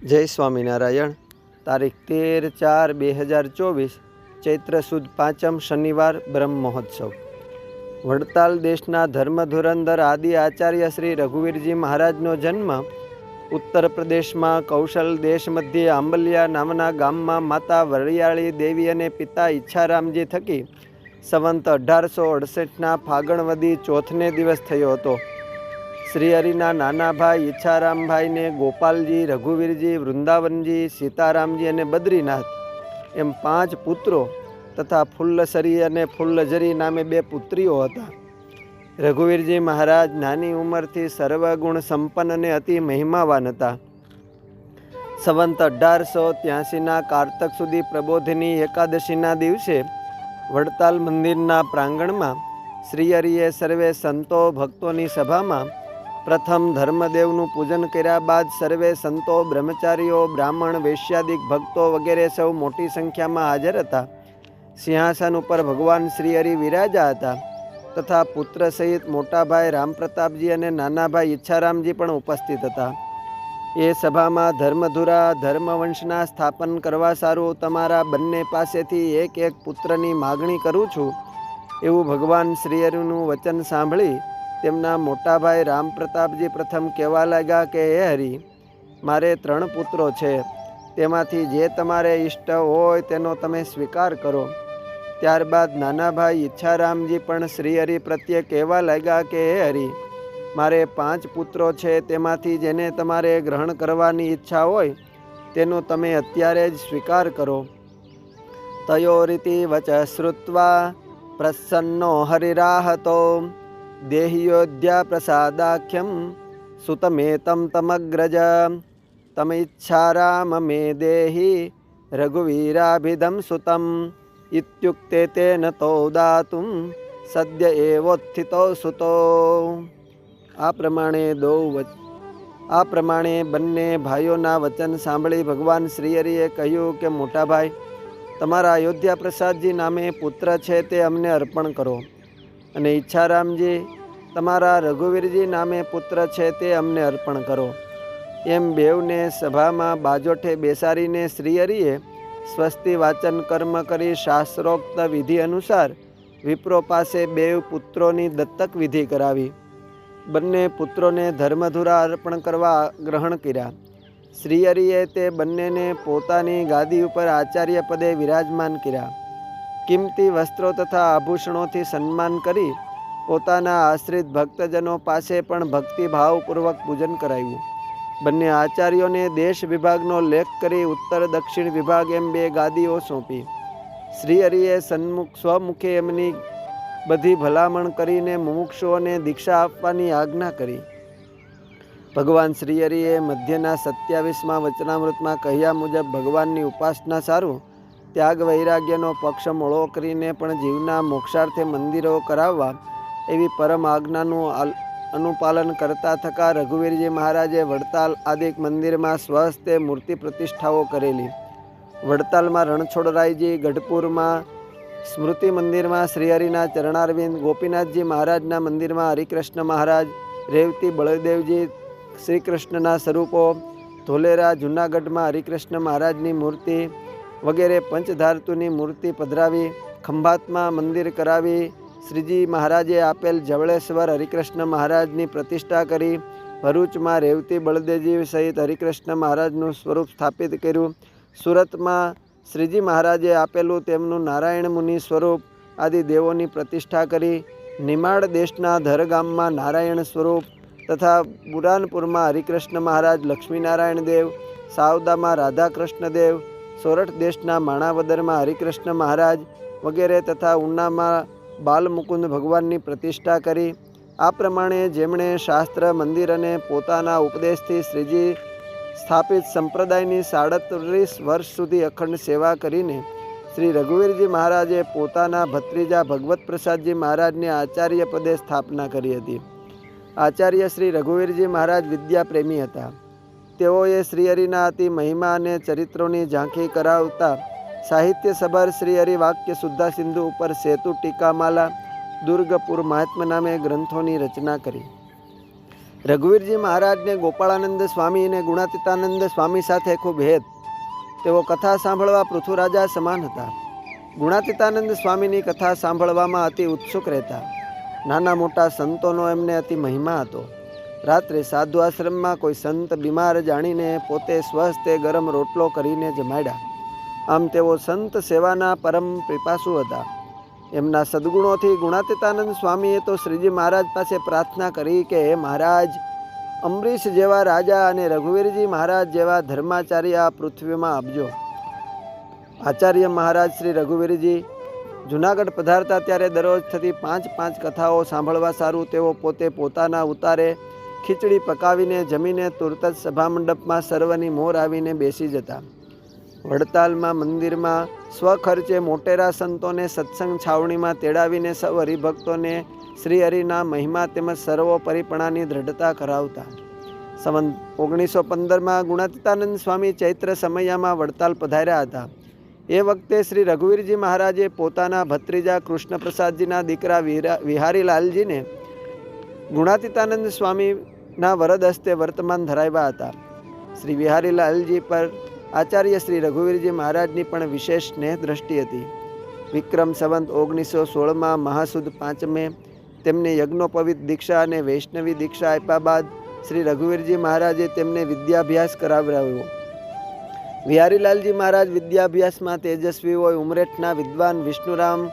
જય સ્વામિનારાયણ. તારીખ તેર ચાર બે હજાર ચોવીસ, ચૈત્ર સુદ પાંચમ શનિવાર બ્રહ્મ મહોત્સવ. વડતાલ દેશના ધર્મ ધુરંધર આદિ આચાર્ય શ્રી રઘુવીરજી મહારાજનો જન્મ ઉત્તર પ્રદેશમાં કૌશલ દેશ મધ્યે આંબલિયા નામના ગામમાં માતા વરિયાળી દેવી અને પિતા ઈચ્છારામજી થકી સંવંત અઢારસો અડસઠના ફાગણવદી ચોથને દિવસ થયો હતો. શ્રી હરિના નાના ભાઈ ઈચ્છારામભાઈને ગોપાલજી, રઘુવીરજી, વૃંદાવનજી, સીતારામજી અને બદ્રીનાથ એમ પાંચ પુત્રો તથા ફુલ્લસરી અને ફુલ્લજરી નામે બે પુત્રીઓ હતા. રઘુવીરજી મહારાજ નાની ઉંમરથી સર્વગુણ સંપન્ન અને અતિ મહિમાવાન હતા. સંવંત અઢારસો ત્યાસીના કારતક સુધી પ્રબોધિની એકાદશીના દિવસે વડતાલ મંદિરના પ્રાંગણમાં શ્રી હરિએ સર્વે સંતો ભક્તોની સભામાં પ્રથમ ધર્મદેવનું પૂજન કર્યા બાદ સર્વે સંતો, બ્રહ્મચારીઓ, બ્રાહ્મણ, વૈશ્યાદિક ભક્તો વગેરે સૌ મોટી સંખ્યામાં હાજર હતા. સિંહાસન ઉપર ભગવાન શ્રી હરિ વિરાજા હતા તથા પુત્ર સહિત મોટા ભાઈ રામપ્રતાપજી અને નાના ભાઈ ઈચ્છારામજી પણ ઉપસ્થિત હતા. એ સભામાં ધર્મધુરા, ધર્મવંશના સ્થાપન કરવા સારું તમારા બંને પાસેથી એક એક પુત્રની માગણી કરું છું. એવું ભગવાન શ્રીહરિનું વચન સાંભળી તેમના મોટા ભાઈ રામપ્રતાપજી પ્રથમ કહેવા લાગ્યા કે, હે હરી, મારે ત્રણ પુત્રો છે. તેમાંથી જે તમારે ઈષ્ટ હોય તેનો તમે સ્વીકાર કરો. ત્યારબાદ નાના ભાઈ ઈચ્છારામજી પણ શ્રીહરિ પ્રત્યે કહેવા લાગ્યા કે, હે હરિ, મારે પાંચ પુત્રો છે, તેમાંથી જેને તમારે ગ્રહણ કરવાની ઈચ્છા હોય, તેનો તમે અત્યારે જ સ્વીકાર કરો. તયોરીતિ વચ શ્રુત્વા પ્રસન્નો હરિરાહતો. દેહિયોધ્યા પ્રસાદાખ્યમ સુતમેતમ તમગ્રજ તમિચ્છારામ મે દેહી રઘુવીરાભિદમ સુતમ ઇત્યુક્તે તેન તો દાતુમ સદ્ય એવોત્થિતો સુતો આ પ્રમાણે દો આ પ્રમાણે બંને ભાઈઓના વચન સાંભળી ભગવાન શ્રીહરિએ કહ્યું કે મોટા ભાઈ તમારા અયોધ્યા પ્રસાદજી નામે પુત્ર છે તે અમને અર્પણ કરો. અને ઈચ્છારામજી તમારા રઘુવીરજી નામે પુત્ર છે તે અમને અર્પણ કરો. એમ બેવને સભામાં બાજોઠે બેસાડીને શ્રીહરિએ સ્વસ્તિ વાચન કર્મ કરી શાસ્ત્રોક્ત વિધિ અનુસાર વિપ્રો પાસે બેવ પુત્રોની દત્તક વિધિ કરાવી. બંને પુત્રોને ધર્મધુરા અર્પણ કરવા ગ્રહણ કર્યા. શ્રીહરિએ તે બંનેને પોતાની ગાદી ઉપર આચાર્ય પદે વિરાજમાન કર્યા. કિંમતી વસ્ત્રો તથા આભૂષણોથી સન્માન કરી પોતાના આશ્રિત ભક્તજનો પાસે પણ ભક્તિભાવપૂર્વક પૂજન કરાવ્યું. બંને આચાર્યોને દેશ વિભાગનો લેખ કરી ઉત્તર દક્ષિણ વિભાગ એમ બે ગાદીઓ સોંપી. શ્રીહરિએ સન્મુખ સ્વમુખે એમની બધી ભલામણ કરીને મુમુક્ષુઓને દીક્ષા આપવાની આજ્ઞા કરી. ભગવાન શ્રીહરિએ મધ્યના સત્યાવીસમાં વચનામૃતમાં કહ્યા મુજબ ભગવાનની ઉપાસના સારું ત્યાગ વૈરાગ્યનો પક્ષ મોળો કરીને પણ જીવના મોક્ષાર્થે મંદિરો કરાવવા એવી પરમ આજ્ઞાનું અનુપાલન કરતા થકા રઘુવીરજી મહારાજે વડતાલ આદિક મંદિરમાં સ્વહસ્તે મૂર્તિ પ્રતિષ્ઠાઓ કરેલી. વડતાલમાં રણછોડરાયજી ગઢપુરમાં સ્મૃતિ મંદિરમાં શ્રીહરિના ચરણારવિંદ, ગોપીનાથજી મહારાજના મંદિરમાં હરિકૃષ્ણ મહારાજ, રેવતી બળદેવજી શ્રી કૃષ્ણના સ્વરૂપો, ધોલેરા જૂનાગઢમાં હરિકૃષ્ણ મહારાજની મૂર્તિ વગેરે પંચધારતુની મૂર્તિ પધરાવી, ખંભાતમાં મંદિર કરાવી, શ્રીજી મહારાજે આપેલ જવળેશ્વર હરિકૃષ્ણ મહારાજની પ્રતિષ્ઠા કરી, ભરૂચમાં રેવતી બળદેવજી સહિત હરિકૃષ્ણ મહારાજનું સ્વરૂપ સ્થાપિત કર્યું. સુરતમાં શ્રીજી મહારાજે આપેલું તેમનું નારાયણ મુનિ સ્વરૂપ આદિ દેવોની પ્રતિષ્ઠા કરી, નિમાડ દેશના ધરગામમાં નારાયણ સ્વરૂપ તથા બુરાનપુરમાં હરિકૃષ્ણ મહારાજ લક્ષ્મીનારાયણ દેવ સાવદામાં રાધાકૃષ્ણ દેવ સોરઠ દેશના માણાવદરમાં હરિકૃષ્ણ મહારાજ વગેરે તથા ઉનામાં બાલમુકુંદ ભગવાનની પ્રતિષ્ઠા કરી. આ પ્રમાણે જેમણે શાસ્ત્ર, મંદિર અને પોતાના ઉપદેશથી શ્રીજી સ્થાપિત સંપ્રદાયની સાડત્રીસ વર્ષ સુધી અખંડ સેવા કરીને શ્રી રઘુવીરજી મહારાજે પોતાના ભત્રીજા ભગવત પ્રસાદજી મહારાજને આચાર્ય પદે સ્થાપના કરી હતી. આચાર્ય શ્રી રઘુવીરજી મહારાજ વિદ્યાપ્રેમી હતા. તેઓએ શ્રીહરિના અતિ મહિમા અને ચરિત્રોની ઝાંખી કરાવતા સાહિત્ય સભર શ્રીહરિ વાક્ય શુદ્ધા સિંધુ ઉપર સેતુ ટીકામાલા, દુર્ગપુર મહાત્મા નામે ગ્રંથોની રચના કરી. રઘુવીરજી મહારાજને ગોપાળાનંદ સ્વામી અને ગુણાતીતાનંદ સ્વામી સાથે ખૂબ હેત. તેઓ કથા સાંભળવા પૃથુરાજા સમાન હતા. ગુણાતીતાનંદ સ્વામીની કથા સાંભળવામાં અતિ ઉત્સુક રહેતા. નાના મોટા સંતોનો એમને અતિ મહિમા હતો. રાત્રે સાધુ આશ્રમમાં કોઈ સંત બીમાર જાણીને પોતે સ્વસ્તે ગરમ રોટલો કરીને જમાડ્યા આમ તેઓ સંત સેવાના પરમ પીપાસુ હતા. એમના સદગુણોથી ગુણાતીતાનંદ સ્વામીએ તો શ્રીજી મહારાજ પાસે પ્રાર્થના કરી કે, હે મહારાજ, અમરીશ જેવા રાજા અને રઘુવીરજી મહારાજ જેવા ધર્માચાર્ય આ પૃથ્વીમાં આપજો. આચાર્ય મહારાજ શ્રી રઘુવીરજી જુનાગઢ પધારતા ત્યારે દરરોજ થતી પાંચ પાંચ કથાઓ સાંભળવા સારું તેઓ પોતે પોતાના ઉતારે ખીચડી પકાવીને જમીને તુરત જ સભામંડપમાં સર્વની મોર આવીને બેસી જતા. વડતાલમાં મંદિરમાં, સ્વખર્ચે મોટેરા સંતોને સત્સંગ છાવણીમાં તેડાવીને સૌ હરિભક્તોને શ્રી હરિના મહિમા તેમજ સર્વોપરિપણાની દ્રઢતા કરાવતા. સંવંત ઓગણીસો પંદરમાં ગુણાતીતાનંદ સ્વામી ચૈત્ર સમયમાં વડતાલ પધાર્યા હતા. એ વખતે શ્રી રઘુવીરજી મહારાજે પોતાના ભત્રીજા કૃષ્ણપ્રસાદજીના દીકરા વિહારીલાલજીને ગુણાતીતાનંદ સ્વામીના વરદ હસ્તે વર્તમાન ધરાવ્યા હતા. શ્રી વિહારીલાલજી પર આચાર્ય શ્રી રઘુવીરજી મહારાજની પણ વિશેષ સ્નેહ દ્રષ્ટિ હતી. વિક્રમ સંવંત ઓગણીસો સોળમાં મહાસુદ પાંચમે તેમને યજ્ઞોપવિત દીક્ષા અને વૈષ્ણવી દીક્ષા આપ્યા બાદ શ્રી રઘુવીરજી મહારાજે તેમને વિદ્યાભ્યાસ કરાવડાવ્યો. વિહારીલાલજી મહારાજ વિદ્યાભ્યાસમાં તેજસ્વી હોય, ઉમરેઠના વિદ્વાન વિષ્ણુરામ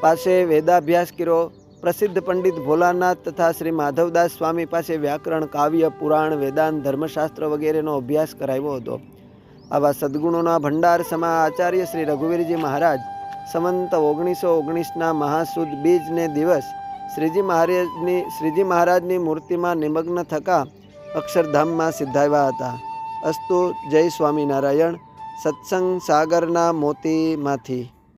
પાસે વેદાભ્યાસ કર્યો. પ્રસિદ્ધ પંડિત ભોલાનાથ તથા શ્રી માધવદાસ સ્વામી પાસે વ્યાકરણ, કાવ્ય, પુરાણ, વેદાંત, ધર્મશાસ્ત્ર વગેરેનો અભ્યાસ કરાવ્યો હતો. આવા સદ્ગુણોના ભંડાર સમા આચાર્ય શ્રી રઘુવીરજી મહારાજ સંવંત ઓગણીસો ઓગણીસના મહાસુદ બીજને દિવસ શ્રીજી મહારાજની શ્રીજી મહારાજની મૂર્તિમાં નિમગ્ન થકા અક્ષરધામમાં સિદ્ધાવ્યા હતા. અસ્તુ જય સ્વામિનારાયણ, સત્સંગ સાગરના મોતીમાંથી.